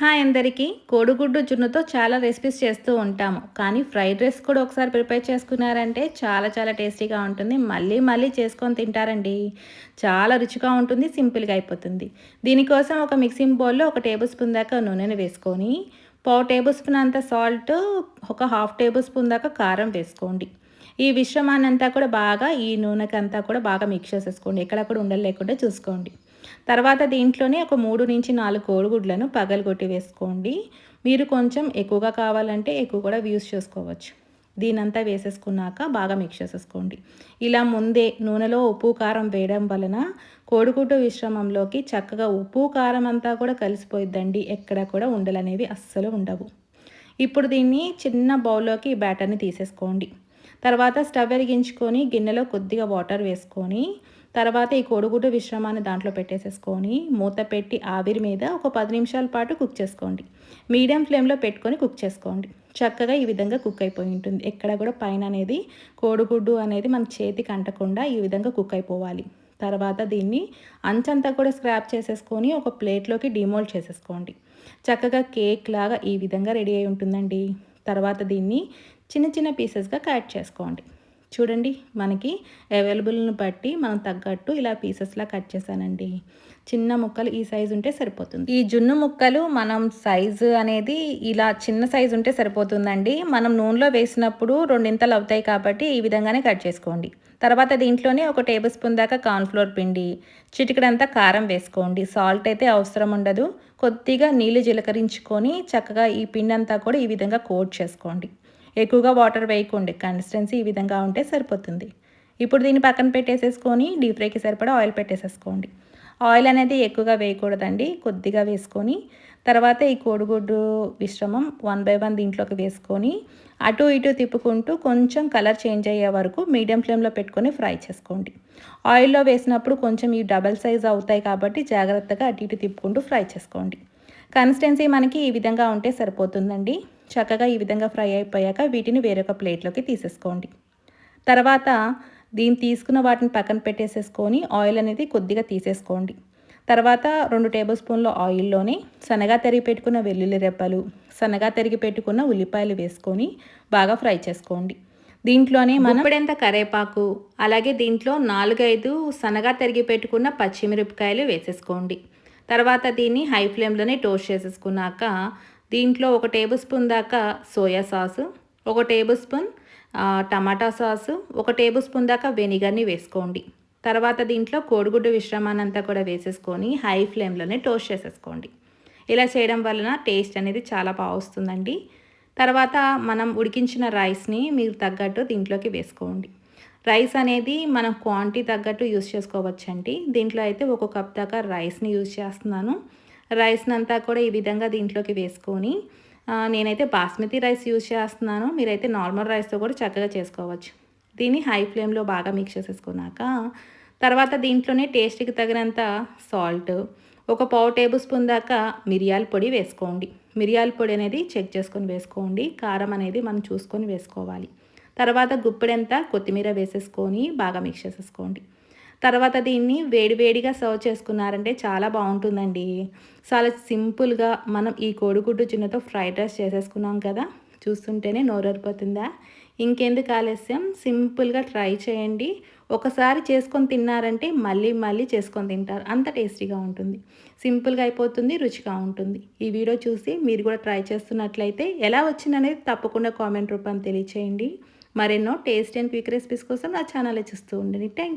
Hi అందరికీ. కోడిగుడ్డు జున్నుతో చాలా రెసిపీస్ చేస్తూ ఉంటాము. కానీ ఫ్రైడ్ రైస్ కూడా ఒకసారి ప్రిపేర్ చేసుకున్నారంటే చాలా చాలా టేస్టీగా ఉంటుంది. మళ్ళీ మళ్ళీ చేసుకొని తింటారండి. చాలా రుచిగా ఉంటుంది సింపుల్గా అయిపోతుంది. దీనికోసం ఒక మిక్సింగ్ బౌల్లో ఒక టేబుల్ స్పూన్ దాకా నూనెను వేసుకొని పావు టేబుల్ స్పూన్ అంత సాల్ట్ ఒక హాఫ్ టేబుల్ స్పూన్ దాకా కారం వేసుకోండి. ఈ విశ్రమాన్నంతా కూడా బాగా ఈ నూనెకి అంతా కూడా బాగా మిక్స్ చేసేసుకోండి. ఎక్కడ కూడా ఉండలేకుండా చూసుకోండి. తర్వాత దీంట్లోనే ఒక మూడు నుంచి నాలుగు కోడిగుడ్లను పగలగొట్టి వేసుకోండి. మీరు కొంచెం ఎక్కువగా కావాలంటే ఎక్కువ కూడా యూస్ చేసుకోవచ్చు. దీనంతా వేసేసుకున్నాక బాగా మిక్స్ చేసేసుకోండి. ఇలా ముందే నూనెలో ఉప్పు కారం వేయడం వలన కోడిగుడ్డు విశ్రమంలోకి చక్కగా ఉప్పు కారం అంతా కూడా కలిసిపోయిద్దండి. ఎక్కడ కూడా ఉండలనేవి అస్సలు ఉండవు. ఇప్పుడు దీన్ని చిన్న బౌల్లోకి బ్యాటర్ని తీసేసుకోండి. తర్వాత స్టవ్ వెలిగించుకొని గిన్నెలో కొద్దిగా వాటర్ వేసుకొని తర్వాత ఈ కోడిగుడ్డు విశ్రమాన్ని దాంట్లో పెట్టేసేసుకొని మూత పెట్టి ఆవిరి మీద ఒక పది నిమిషాల పాటు కుక్ చేసుకోండి. మీడియం ఫ్లేమ్లో పెట్టుకొని కుక్ చేసుకోండి. చక్కగా ఈ విధంగా కుక్ అయిపోయి ఉంటుంది. ఎక్కడ కూడా పైన అనేది కోడిగుడ్డు అనేది మన చేతికి అంటకుండా ఈ విధంగా కుక్ అయిపోవాలి. తర్వాత దీన్ని అంచంతా కూడా స్క్రాప్ చేసేసుకొని ఒక ప్లేట్లోకి డిమోల్డ్ చేసేసుకోండి. చక్కగా కేక్ లాగా ఈ విధంగా రెడీ అయి ఉంటుందండి. తర్వాత దీన్ని చిన్న చిన్న పీసెస్గా కట్ చేసుకోండి. చూడండి మనకి అవైలబుల్ని బట్టి మనం తగ్గట్టు ఇలా పీసెస్లా కట్ చేశానండి. చిన్న ముక్కలు ఈ సైజు ఉంటే సరిపోతుంది. ఈ జున్ను ముక్కలు మనం సైజు అనేది ఇలా చిన్న సైజు ఉంటే సరిపోతుందండి. మనం నూనెలో వేసినప్పుడు రెండింతలు అవుతాయి కాబట్టి ఈ విధంగానే కట్ చేసుకోండి. తర్వాత దీంట్లోనే ఒక టేబుల్ స్పూన్ దాకా కార్న్ఫ్లోర్ పిండి చిటికడంతా కారం వేసుకోండి. సాల్ట్ అయితే అవసరం ఉండదు. కొద్దిగా నీళ్ళు జీలకరించుకొని చక్కగా ఈ పిండి అంతా కూడా ఈ విధంగా కోట్ చేసుకోండి. ఎక్కువగా వాటర్ వేయకండి కన్సిస్టెన్సీ ఈ విధంగా ఉంటే సరిపోతుంది. ఇప్పుడు దీన్ని పక్కన పెట్టేసేసుకొని డీప్ ఫ్రైకి సరిపడా ఆయిల్ పెట్టేసేసుకోండి. ఆయిల్ అనేది ఎక్కువగా వేయకూడదండి కొద్దిగా వేసుకొని తర్వాత ఈ కోడిగుడ్డు మిశ్రమం వన్ బై వన్ దీంట్లోకి వేసుకొని అటు ఇటు తిప్పుకుంటూ కొంచెం కలర్ చేంజ్ అయ్యే వరకు మీడియం ఫ్లేమ్లో పెట్టుకొని ఫ్రై చేసుకోండి. ఆయిల్లో వేసినప్పుడు కొంచెం ఈ డబల్ సైజ్ అవుతాయి కాబట్టి జాగ్రత్తగా అటు ఇటు తిప్పుకుంటూ ఫ్రై చేసుకోండి. కన్సిస్టెన్సీ మనకి ఈ విధంగా ఉంటే సరిపోతుందండి. చక్కగా ఈ విధంగా ఫ్రై అయిపోయాక వీటిని వేరొక ప్లేట్లోకి తీసేసుకోండి. తర్వాత దీన్ని తీసుకున్న వాటిని పక్కన పెట్టేసేసుకొని ఆయిల్ అనేది కొద్దిగా తీసేసుకోండి. తర్వాత రెండు టేబుల్ స్పూన్ల ఆయిల్లోని సన్నగా తరిగి పెట్టుకున్న వెల్లుల్లి రెప్పలు సన్నగా తరిగి పెట్టుకున్న ఉల్లిపాయలు వేసుకొని బాగా ఫ్రై చేసుకోండి. దీంట్లోనే మనం ఇప్పుడెంత కరేపాకు అలాగే దీంట్లో నాలుగైదు సన్నగా తరిగి పెట్టుకున్న పచ్చిమిరపకాయలు వేసేసుకోండి. తర్వాత దీన్ని హై ఫ్లేమ్లోనే టోస్ట్ చేసేసుకున్నాక దీంట్లో ఒక టేబుల్ స్పూన్ దాకా సోయా సాసు ఒక టేబుల్ స్పూన్ టమాటా సాసు ఒక టేబుల్ స్పూన్ దాకా వెనిగర్ని వేసుకోండి. తర్వాత దీంట్లో కోడిగుడ్డు విశ్రమాన్ని కూడా వేసేసుకొని హై ఫ్లేమ్లోనే టోస్ట్ చేసేసుకోండి. ఇలా చేయడం వలన టేస్ట్ అనేది చాలా బాగా వస్తుందండి. తర్వాత మనం ఉడికించిన రైస్ని మీరు తగ్గట్టు దీంట్లోకి వేసుకోండి. రైస్ అనేది మనం క్వాంటిటీ తగ్గట్టు యూస్ చేసుకోవచ్చండి. దీంట్లో అయితే ఒక కప్ దాకా రైస్ని యూజ్ చేస్తున్నాను. రైస్ని అంతా కూడా ఈ విధంగా దీంట్లోకి వేసుకొని నేనైతే బాస్మతి రైస్ యూజ్ చేస్తున్నాను. మీరైతే నార్మల్ రైస్తో కూడా చక్కగా చేసుకోవచ్చు. దీన్ని హై ఫ్లేమ్లో బాగా మిక్స్ చేసేసుకున్నాక తర్వాత దీంట్లోనే టేస్ట్కి తగినంత సాల్ట్ ఒక పావు టేబుల్ స్పూన్ దాకా మిరియాల పొడి వేసుకోండి. మిరియాల పొడి అనేది చెక్ చేసుకొని వేసుకోండి. కారం అనేది మనం చూసుకొని వేసుకోవాలి. తర్వాత గుప్పెడంతా కొత్తిమీర వేసేసుకొని బాగా మిక్స్ చేసేసుకోండి. తర్వాత దీన్ని వేడివేడిగా సర్వ్ చేసుకున్నారంటే చాలా బాగుంటుందండి. చాలా సింపుల్గా మనం ఈ కోడిగుడ్డు చిన్నతో ఫ్రైడ్ రైస్ చేసేసుకున్నాం కదా చూస్తుంటేనే నోరరిపోతుందా? ఇంకెందుకు ఆలస్యం? సింపుల్గా ట్రై చేయండి. ఒకసారి చేసుకొని తిన్నారంటే మళ్ళీ మళ్ళీ చేసుకొని తింటారు. అంత టేస్టీగా ఉంటుంది. సింపుల్గా అయిపోతుంది రుచిగా ఉంటుంది. ఈ వీడియో చూసి మీరు కూడా ట్రై చేస్తున్నట్లయితే ఎలా వచ్చిందనేది తప్పకుండా కామెంట్ రూపాన్ని తెలియచేయండి. మరెన్నో టేస్ట్ అండ్ క్విక్ రెసిపీస్ కోసం నా ఛానల్ చూస్తూ ఉండండి. థ్యాంక్